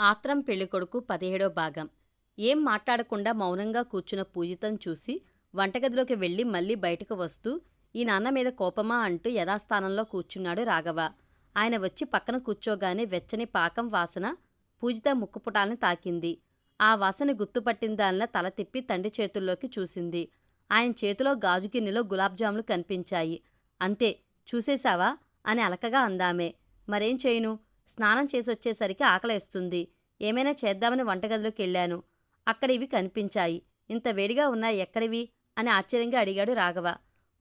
ఆత్రం పెళ్ళికొడుకు పదిహేడో భాగం. ఏం మాట్లాడకుండా మౌనంగా కూర్చున్న పూజితం చూసి వంటగదిలోకి వెళ్ళి మళ్ళీ బయటకు వస్తూ ఈ నాన్న మీద కోపమా? అంటూ యథాస్థానంలో కూర్చున్నాడు రాఘవ. ఆయన వచ్చి పక్కన కూర్చోగానే వెచ్చని పాకం వాసన పూజిత ముక్కుపుటాల్ని తాకింది. ఆ వాసన గుర్తుపట్టిన దానిలా తల తిప్పి తండ్రి చేతుల్లోకి చూసింది. ఆయన చేతిలో గాజు గిన్నెలో గులాబ్జాములు కనిపించాయి. అంతే చూసేశావా? అని అలకగా అందామే. మరేం చేయను? స్నానం చేసొచ్చేసరికి ఆకలేస్తుంది. ఏమైనా చేద్దామని వంటగదిలోకి వెళ్ళాను అక్కడ ఇవి కనిపించాయి. ఇంత వేడిగా ఉన్నాయి ఎక్కడివి? అని ఆశ్చర్యంగా అడిగాడు రాఘవ.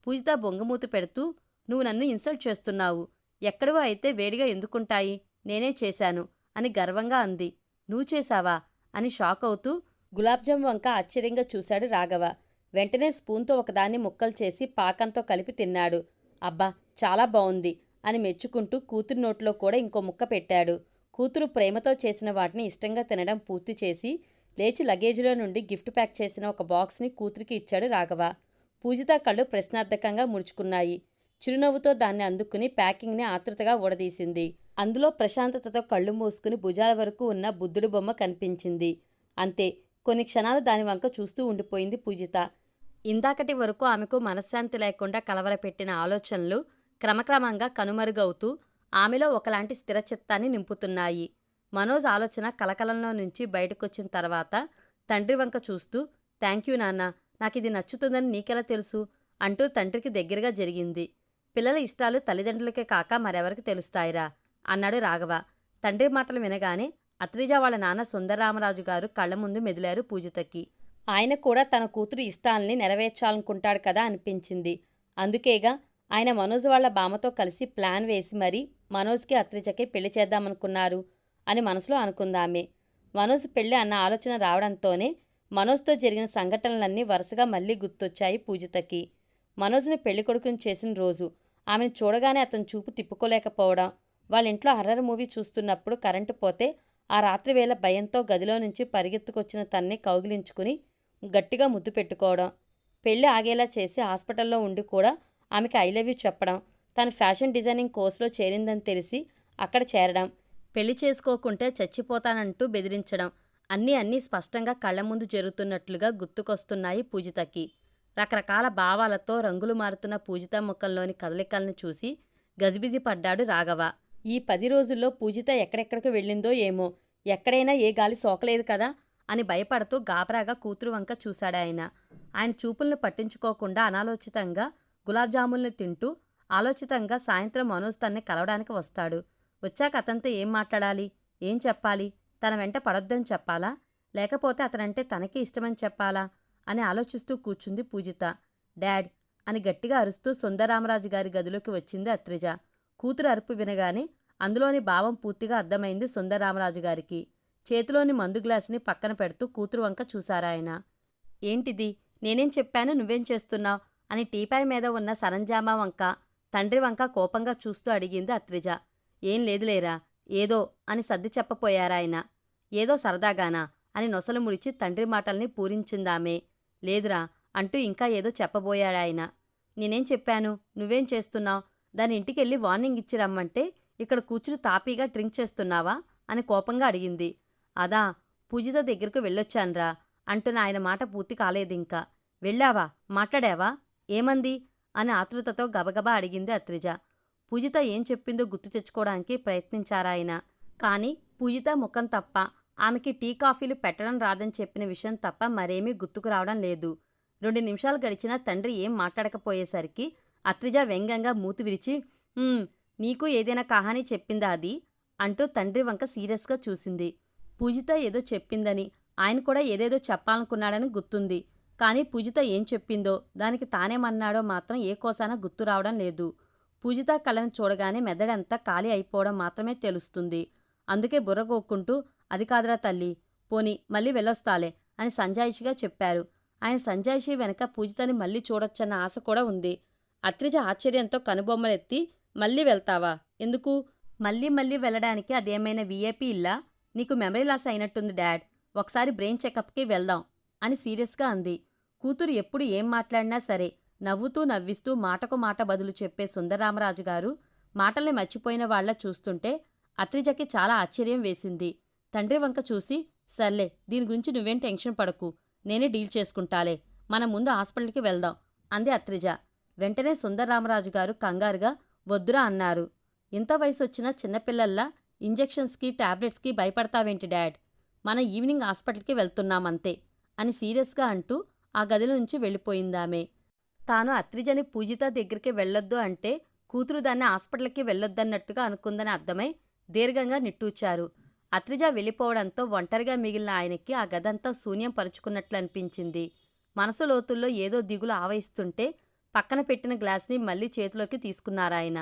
పూజిత బొంగమూతి పెడుతూ నువ్వు నన్ను ఇన్సల్ట్ చేస్తున్నావు. ఎక్కడవో అయితే వేడిగా ఎందుకుంటాయి? నేనే చేశాను అని గర్వంగా అంది. నువ్వు చేశావా? అని షాక్ అవుతూ గులాబ్జామ్ వంక ఆశ్చర్యంగా చూశాడు రాఘవ. వెంటనే స్పూన్తో ఒకదాన్ని ముక్కలు చేసి పాకంతో కలిపి తిన్నాడు. అబ్బా చాలా బాగుంది అని మెచ్చుకుంటూ కూతురు నోట్లో కూడా ఇంకో ముక్క పెట్టాడు. కూతురు ప్రేమతో చేసిన వాటిని ఇష్టంగా తినడం పూర్తి చేసి లేచి లగేజీలో నుండి గిఫ్ట్ ప్యాక్ చేసిన ఒక బాక్స్ని కూతురికి ఇచ్చాడు రాఘవ. పూజిత కళ్ళు ప్రశ్నార్థకంగా ముడుచుకున్నాయి. చిరునవ్వుతో దాన్ని అందుకుని ప్యాకింగ్ని ఆతృతగా ఊడదీసింది. అందులో ప్రశాంతతతో కళ్ళు మూసుకుని భుజాల వరకు ఉన్న బుద్ధుడి బొమ్మ కనిపించింది. అంతే కొన్ని క్షణాలు దాని వంక చూస్తూ ఉండిపోయింది పూజిత. ఇందాకటి వరకు ఆమెకు మనశ్శాంతి లేకుండా కలవరపెట్టిన ఆలోచనలు క్రమక్రమంగా కనుమరుగవుతూ ఆమెలో ఒకలాంటి స్థిరచిత్తాన్ని నింపుతున్నాయి. మనోజ్ ఆలోచన కలకలంలో నుంచి బయటకొచ్చిన తర్వాత తండ్రి వంక చూస్తూ థ్యాంక్ యూ నాన్న నాకు ఇది నచ్చుతుందని నీకెలా తెలుసు? అంటూ తండ్రికి దగ్గరగా జరిగింది. పిల్లల ఇష్టాలు తల్లిదండ్రులకే కాక మరెవరికి తెలుస్తాయిరా? అన్నాడు రాఘవ. తండ్రి మాటలు వినగానే అత్రిజ వాళ్ళ నాన్న సుందరరామరాజు గారు కళ్ళ ముందు మెదిలారు పూజితకి. ఆయన కూడా తన కూతురు ఇష్టాల్ని నెరవేర్చాలనుకుంటాడు కదా అనిపించింది. అందుకేగా ఆయన మనోజ్ వాళ్ళ భామతో కలిసి ప్లాన్ వేసి మరీ మనోజ్కి అత్రిజకి పెళ్ళి చేద్దామనుకున్నారు అని మనసులో అనుకుందామే. మనోజ్ పెళ్ళి అన్న ఆలోచన రావడంతోనే మనోజ్తో జరిగిన సంఘటనలన్నీ వరుసగా మళ్ళీ గుర్తొచ్చాయి పూజితకి. మనోజ్ని పెళ్ళి కొడుకుని చేసిన రోజు ఆమెను చూడగానే అతను చూపు తిప్పుకోలేకపోవడం వాళ్ళ ఇంట్లో హర్రర్ మూవీ చూస్తున్నప్పుడు కరెంటు పోతే ఆ రాత్రి వేళ భయంతో గదిలో నుంచి పరిగెత్తుకొచ్చిన తన్ని కౌగిలించుకుని గట్టిగా ముద్దు పెట్టుకోవడం పెళ్ళి ఆగేలా చేసి హాస్పిటల్లో ఉండి కూడా ఆమెకి ఐ లవ్ యూ చెప్పడం తను ఫ్యాషన్ డిజైనింగ్ కోర్సులో చేరిందని తెలిసి అక్కడ చేరడం పెళ్ళి చేసుకోకుంటే చచ్చిపోతానంటూ బెదిరించడం అన్నీ అన్నీ స్పష్టంగా కళ్ళ ముందు జరుగుతున్నట్లుగా గుర్తుకొస్తున్నాయి పూజితకి. రకరకాల భావాలతో రంగులు మారుతున్న పూజిత ముఖంలోని కదలికలను చూసి గజిబిజి పడ్డాడు రాఘవ. ఈ పది రోజుల్లో పూజిత ఎక్కడెక్కడికి వెళ్ళిందో ఏమో ఎక్కడైనా ఏ గాలి సోకలేదు కదా అని భయపడుతూ గాబరాగా కూతురు వంక చూశాడాయన. ఆయన చూపుల్ని పట్టించుకోకుండా అనాలోచితంగా గులాబ్ జాముల్ని తింటూ ఆలోచితంగా సాయంత్రం మనోజ్ తన్ని కలవడానికి వస్తాడు. వచ్చాక అతనితో ఏం మాట్లాడాలి? ఏం చెప్పాలి? తన వెంట పడొద్దని చెప్పాలా? లేకపోతే అతనంటే తనకి ఇష్టమని చెప్పాలా? అని ఆలోచిస్తూ కూర్చుంది పూజిత. డాడ్! అని గట్టిగా అరుస్తూ సుందరామరాజు గారి గదిలోకి వచ్చింది అత్రిజ. కూతురు అరుపు వినగానే అందులోని భావం పూర్తిగా అర్థమైంది సుందరామరాజు గారికి. చేతిలోని మందు గ్లాసుని పక్కన పెడుతూ కూతురు వంక చూశారాయన. ఏంటిది? నేనేం చెప్పాను? నువ్వేం చేస్తున్నావు? అని టీపాయ్ మీద ఉన్న సరంజామా వంక తండ్రి వంక కోపంగా చూస్తూ అడిగింది అత్రిజ. ఏం లేదులేరా ఏదో అని సర్ది చెప్పపోయారాయన. ఏదో సరదాగానా అని నొసలు ముడిచి తండ్రి మాటల్ని పూరించిందామే. లేదురా అంటూ ఇంకా ఏదో చెప్పబోయాడాయన. నేనేం చెప్పాను? నువ్వేం చేస్తున్నావు? దాని ఇంటికెళ్ళి వార్నింగ్ ఇచ్చి రమ్మంటే ఇక్కడ కూర్చుని తాపీగా డ్రింక్ చేస్తున్నావా? అని కోపంగా అడిగింది. అదా పూజిత దగ్గరకు వెళ్ళొచ్చాన్రా అంటున్న ఆయన మాట పూర్తి కాలేదింకా. వెళ్ళావా? మాట్లాడావా? ఏమంది? అని ఆతృతతో గబగబా అడిగింది అత్రిజ. పూజిత ఏం చెప్పిందో గుర్తు తెచ్చుకోవడానికి ప్రయత్నించారాయన కానీ పూజిత ముఖం తప్ప ఆమెకి టీ కాఫీలు పెట్టడం రాదని చెప్పిన విషయం తప్ప మరేమీ గుర్తుకు రావడం లేదు. రెండు నిమిషాలు గడిచినా తండ్రి ఏం మాట్లాడకపోయేసరికి అత్రిజ వ్యంగ్యంగా మూతి విరిచి నీకు ఏదైనా కహానీ చెప్పిందా అది? అంటూ తండ్రి వంక సీరియస్గా చూసింది. పూజిత ఏదో చెప్పిందని ఆయన కూడా ఏదేదో చెప్పాలనుకున్నాడని గుర్తుంది. కానీ పూజిత ఏం చెప్పిందో దానికి తానేమన్నాడో మాత్రం ఏ కోసాన గుర్తు రావడం లేదు. పూజిత కళను చూడగానే మెదడంతా ఖాళీ అయిపోవడం మాత్రమే తెలుస్తుంది. అందుకే బుర్రగోక్కుంటూ అది కాదురా తల్లి పోని మళ్ళీ వెళ్ళొస్తాలే అని సంజాయిషిగా చెప్పారు. ఆయన సంజాయిషి వెనక పూజితని మళ్ళీ చూడొచ్చన్న ఆశ కూడా ఉంది. అత్రిజ ఆశ్చర్యంతో కనుబొమ్మలెత్తి మళ్ళీ వెళ్తావా? ఎందుకు? మళ్ళీ మళ్ళీ వెళ్ళడానికి అదేమైనా వీఐపీ ఇల్లా? నీకు మెమరీ లాస్ అయినట్టుంది డాడ్. ఒకసారి బ్రెయిన్ చెకప్కి వెళ్దాం. అని సీరియస్గా అంది. కూతురు ఎప్పుడు ఏం మాట్లాడినా సరే నవ్వుతూ నవ్విస్తూ మాటకు మాట బదులు చెప్పే సుందరరామరాజు గారు మాటల్ని మర్చిపోయిన వాళ్ళ చూస్తుంటే అత్రిజకి చాలా ఆశ్చర్యం వేసింది. తండ్రి వంక చూసి సర్లే దీని గురించి నువ్వేం టెన్షన్ పడకు. నేనే డీల్ చేసుకుంటాలే. మనం ముందు హాస్పిటల్కి వెళ్దాం అంది అత్రిజ. వెంటనే సుందరరామరాజు గారు కంగారుగా వద్దురా అన్నారు. ఇంత వయసు వచ్చిన చిన్నపిల్లల్లా ఇంజెక్షన్స్కి టాబ్లెట్స్కి భయపడతావేంటి డాడ్? మన ఈవినింగ్ హాస్పిటల్కి వెళ్తున్నామంతే అని సీరియస్గా అంటూ ఆ గదిలో నుంచి వెళ్ళిపోయిందామె. తాను అత్రిజని పూజిత దగ్గరికి వెళ్ళొద్దు అంటే కూతురు దాన్ని హాస్పిటల్కి వెళ్ళొద్దన్నట్టుగా అనుకుందని అర్థమై దీర్ఘంగా నిట్టూచారు అత్రిజ వెళ్ళిపోవడంతో ఒంటరిగా మిగిలిన ఆయనకి ఆ గదంతా శూన్యం పరుచుకున్నట్లు అనిపించింది. మనసు లోతుల్లో ఏదో దిగులు ఆవహిస్తుంటే పక్కన పెట్టిన గ్లాస్ని మళ్ళీ చేతిలోకి తీసుకున్నారాయన.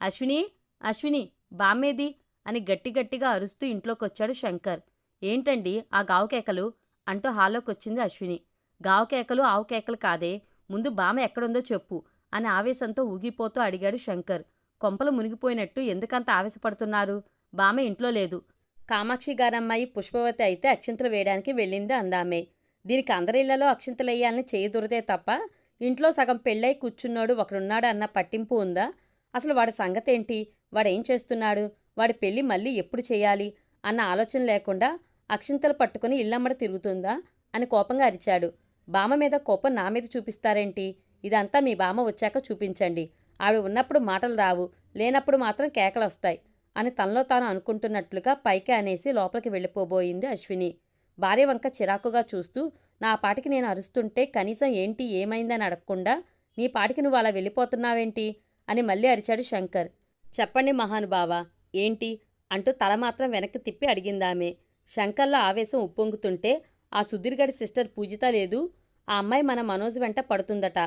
అశ్విని అశ్విని బామ్మేది అని గట్టి గట్టిగా అరుస్తూ ఇంట్లోకొచ్చాడు శంకర్. ఏంటండి ఆ గావుకేకలు? అంటూ హాల్లోకొచ్చింది అశ్విని. గావుకేకలు ఆవుకేకలు కాదే ముందు బామ ఎక్కడుందో చెప్పు అని ఆవేశంతో ఊగిపోతూ అడిగాడు శంకర్. కొంపలు మునిగిపోయినట్టు ఎందుకంత ఆవేశపడుతున్నారు? బామ ఇంట్లో లేదు. కామాక్షి గారమ్మాయి పుష్పవతి అయితే అక్షింతలు వేయడానికి వెళ్ళింది అందామే. దీనికి అందరిళ్ళలో అక్షింతలు వేయాలని చేయదురదే తప్ప ఇంట్లో సగం పెళ్ళై కూర్చున్నాడు ఒకడున్నాడు అన్న పట్టింపు ఉందా? అసలు వాడి సంగతేంటి? వాడేం చేస్తున్నాడు? వాడి పెళ్ళి మళ్ళీ ఎప్పుడు చేయాలి? అన్న ఆలోచన లేకుండా అక్షింతలు పట్టుకుని ఇల్లమ్మడ తిరుగుతుందా? అని కోపంగా అరిచాడు. బామ్మ మీద కోపం నా మీద చూపిస్తారేంటి? ఇదంతా మీ బామ్మ వచ్చాక చూపించండి. ఆవిడ ఉన్నప్పుడు మాటలు రావు. లేనప్పుడు మాత్రం కేకలొస్తాయి అని తనలో తాను అనుకుంటున్నట్లుగా పైకి అనేసి లోపలికి వెళ్ళిపోబోయింది అశ్విని. భార్య వంక చిరాకుగా చూస్తూ నా పాటికి నేను అరుస్తుంటే కనీసం ఏంటి ఏమైందని అడగకుండా నీ పాటికి నువ్వు అలా వెళ్ళిపోతున్నావేంటి? అని మళ్ళీ అరిచాడు శంకర్. చెప్పండి మహానుభావా ఏంటి? అంటూ తల మాత్రం వెనక్కి తిప్పి అడిగిందామే. శంకర్లో ఆవేశం ఉప్పొంగుతుంటే ఆ సుధీర్గడి సిస్టర్ పూజిత లేదు. ఆ అమ్మాయి మన మనోజ్ వెంట పడుతుందట.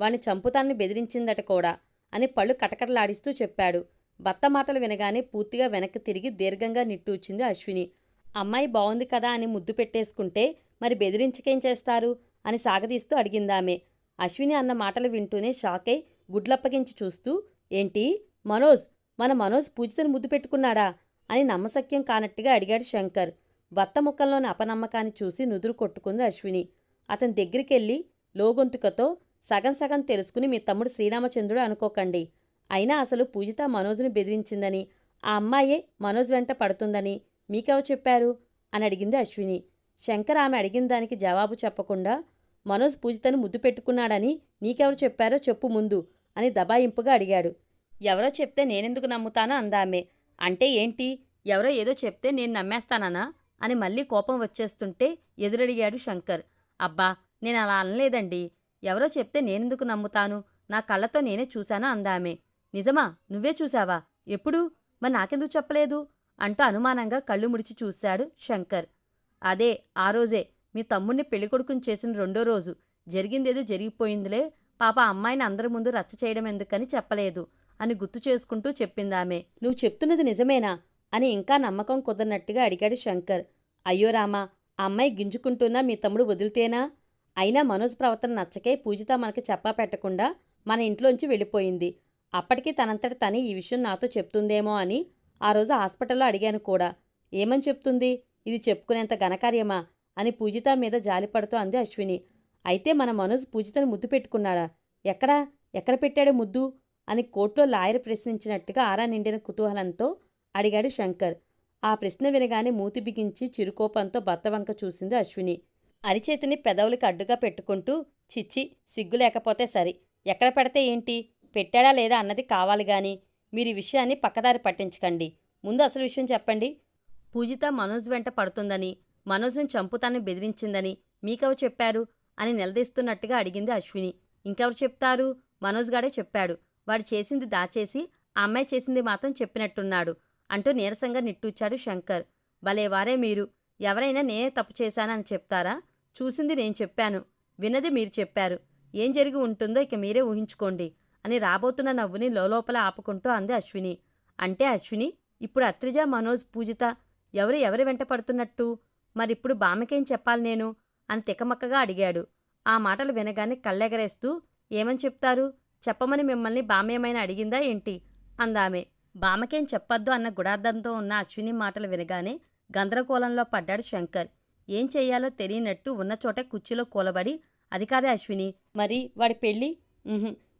వాణ్ణి చంపుతాన్ని బెదిరించిందట కూడా అని పళ్ళు కటకటలాడిస్తూ చెప్పాడు. భర్త మాటలు వినగానే పూర్తిగా వెనక్కి తిరిగి దీర్ఘంగా నిట్టూచింది అశ్విని. అమ్మాయి బాగుంది కదా అని ముద్దు పెట్టేసుకుంటే మరి బెదిరించకేం చేస్తారు? అని సాగదీస్తూ అడిగిందామె. అశ్విని అన్న మాటలు వింటూనే షాకై గుడ్లప్పగించి చూస్తూ ఏంటి? మనోజ్? మన మనోజ్ పూజితను ముద్దు పెట్టుకున్నాడా? అని నమ్మసక్యం కానట్టుగా అడిగాడు శంకర్. భర్త ముఖంలోని అపనమ్మకాన్ని చూసి నుదురు కొట్టుకుంది అశ్విని. అతని దగ్గరికెళ్ళి లోగొంతుకతో సగం సగం తెలుసుకుని మీ తమ్ముడు శ్రీరామచంద్రుడు అనుకోకండి. అయినా అసలు పూజిత మనోజ్ని బెదిరించిందని ఆ అమ్మాయే మనోజ్ వెంట పడుతుందని మీకెవరు చెప్పారు? అని అడిగింది అశ్విని. శంకర్ ఆమె అడిగిన దానికి జవాబు చెప్పకుండా మనోజ్ పూజితను ముద్దు పెట్టుకున్నాడని నీకెవరు చెప్పారో చెప్పు ముందు అని దబాయింపుగా అడిగాడు. ఎవరో చెప్తే నేనెందుకు నమ్ముతానో అందామె. అంటే ఏంటి? ఎవరో ఏదో చెప్తే నేను నమ్మేస్తానా? అని మళ్ళీ కోపం వచ్చేస్తుంటే ఎదురడిగాడు శంకర్. అబ్బా నేను అలా అనలేదండి. ఎవరో చెప్తే నేనెందుకు నమ్ముతాను? నా కళ్ళతో నేనే చూశాను అందామే. నిజమా? నువ్వే చూశావా? ఎప్పుడు? మరి నాకెందుకు చెప్పలేదు? అంటూ అనుమానంగా కళ్ళు ముడిచి చూశాడు శంకర్. అదే ఆ రోజే. మీ తమ్ముణ్ణి పెళ్ళికొడుకుని చేసిన రెండో రోజు. జరిగిందేదో జరిగిపోయిందిలే. పాప అమ్మాయిని అందరి ముందు రచ్చ చేయడం ఎందుకని చెప్పలేదు అని గుర్తు చేసుకుంటూ చెప్పిందామె. నువ్వు చెప్తున్నది నిజమేనా? అని ఇంకా నమ్మకం కుదరనట్టుగా అడిగాడు శంకర్. అయ్యో రామా ఆ అమ్మాయి గింజుకుంటున్నా మీ తమ్ముడు వదిలితేనా? అయినా మనోజ్ ప్రవర్తన నచ్చకే పూజిత మనకి చెప్పా పెట్టకుండా మన ఇంట్లోంచి వెళ్ళిపోయింది. అప్పటికి తనంతట తనే ఈ విషయం నాతో చెప్తుందేమో అని ఆ రోజు హాస్పిటల్లో అడిగాను కూడా. ఏమని చెప్తుంది? ఇది చెప్పుకునేంత ఘనకార్యమా? అని పూజిత మీద జాలిపడుతూ అంది అశ్విని. అయితే మన మనోజ్ పూజితను ముద్దు పెట్టుకున్నాడా? ఎక్కడా? ఎక్కడ పెట్టాడు ముద్దు? అని కోర్టులో లాయర్ ప్రశ్నించినట్టుగా ఆరా నిండిన కుతూహలంతో అడిగాడు శంకర్. ఆ ప్రశ్న వినగానే మూతి బిగించి చిరుకోపంతో భర్త వంక చూసింది అశ్విని. అరిచేతిని పెదవులకి అడ్డుగా పెట్టుకుంటూ చిచ్చి సిగ్గు లేకపోతే సరి. ఎక్కడ పెడితే ఏంటి? పెట్టాడా లేదా అన్నది కావాలి గాని మీరు ఈ విషయాన్ని పక్కదారి పట్టించకండి. ముందు అసలు విషయం చెప్పండి. పూజిత మనోజ్ వెంట పడుతుందని మనోజ్ని చంపుతాన్ని బెదిరించిందని మీకెవరు చెప్పారు? అని నిలదీస్తున్నట్టుగా అడిగింది అశ్విని. ఇంకెవరు చెప్తారు? మనోజ్ గాడే చెప్పాడు. వాడు చేసింది దాచేసి ఆ అమ్మాయి చేసింది మాత్రం చెప్పినట్టున్నాడు. అంటూ నీరసంగా నిట్టూచాడు శంకర్. భలేవారే మీరు. ఎవరైనా నేనే తప్పు చేశానని చెప్తారా? చూసింది నేను చెప్పాను. విన్నది మీరు చెప్పారు. ఏం జరిగి ఉంటుందో ఇక మీరే ఊహించుకోండి అని రాబోతున్న నవ్వుని లోలోపల ఆపుకుంటూ అంది అశ్విని. అంటే అశ్విని ఇప్పుడు అత్రిజ మనోజ్ పూజిత ఎవరు ఎవరి వెంట పడుతున్నట్టు? మరిప్పుడు బామకేం చెప్పాలి నేను? అని తికమక్కగా అడిగాడు. ఆ మాటలు వినగానే కళ్ళెగరేస్తూ ఏమని చెప్తారు? చెప్పమని మిమ్మల్ని బామేమైనా అడిగిందా ఏంటి? అందామే. బామకేం చెప్పొద్దు అన్న గుడార్థంతో ఉన్న అశ్విని మాటలు వినగానే గందరగోళంలో పడ్డాడు శంకర్. ఏం చెయ్యాలో తెలియనట్టు ఉన్న చోట కుర్చీలో కూలబడి అది కాదే అశ్విని మరి వాడి పెళ్ళి?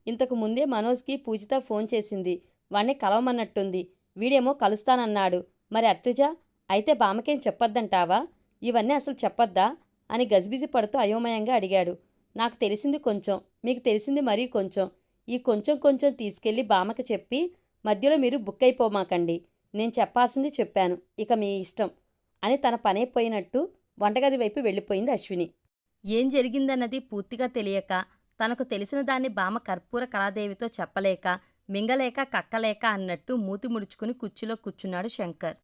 ఇంతకు ముందే మనోజ్కి పూజిత ఫోన్ చేసింది. వాణ్ణి కలవమన్నట్టుంది. వీడేమో కలుస్తానన్నాడు. మరి అత్తిజ అయితే బామకేం చెప్పొద్దంటావా? ఇవన్నీ అసలు చెప్పొద్దా? అని గజిబిజి పడుతూ అయోమయంగా అడిగాడు. నాకు తెలిసింది కొంచెం మీకు తెలిసింది మరీ కొంచెం. ఈ కొంచెం కొంచెం తీసుకెళ్ళి బామకి చెప్పి మధ్యలో మీరు బుక్ అయిపోమాకండి. నేను చెప్పాల్సింది చెప్పాను. ఇక మీ ఇష్టం. అని తన పనైపోయినట్టు వంటగది వైపు వెళ్ళిపోయింది అశ్విని. ఏం జరిగిందన్నది పూర్తిగా తెలియక తనకు తెలిసిన దాన్ని బామ కర్పూర కళాదేవితో చెప్పలేక మింగలేక కక్కలేక అన్నట్టు మూతి ముడుచుకుని కుర్చీలో కూర్చున్నాడు శంకర్.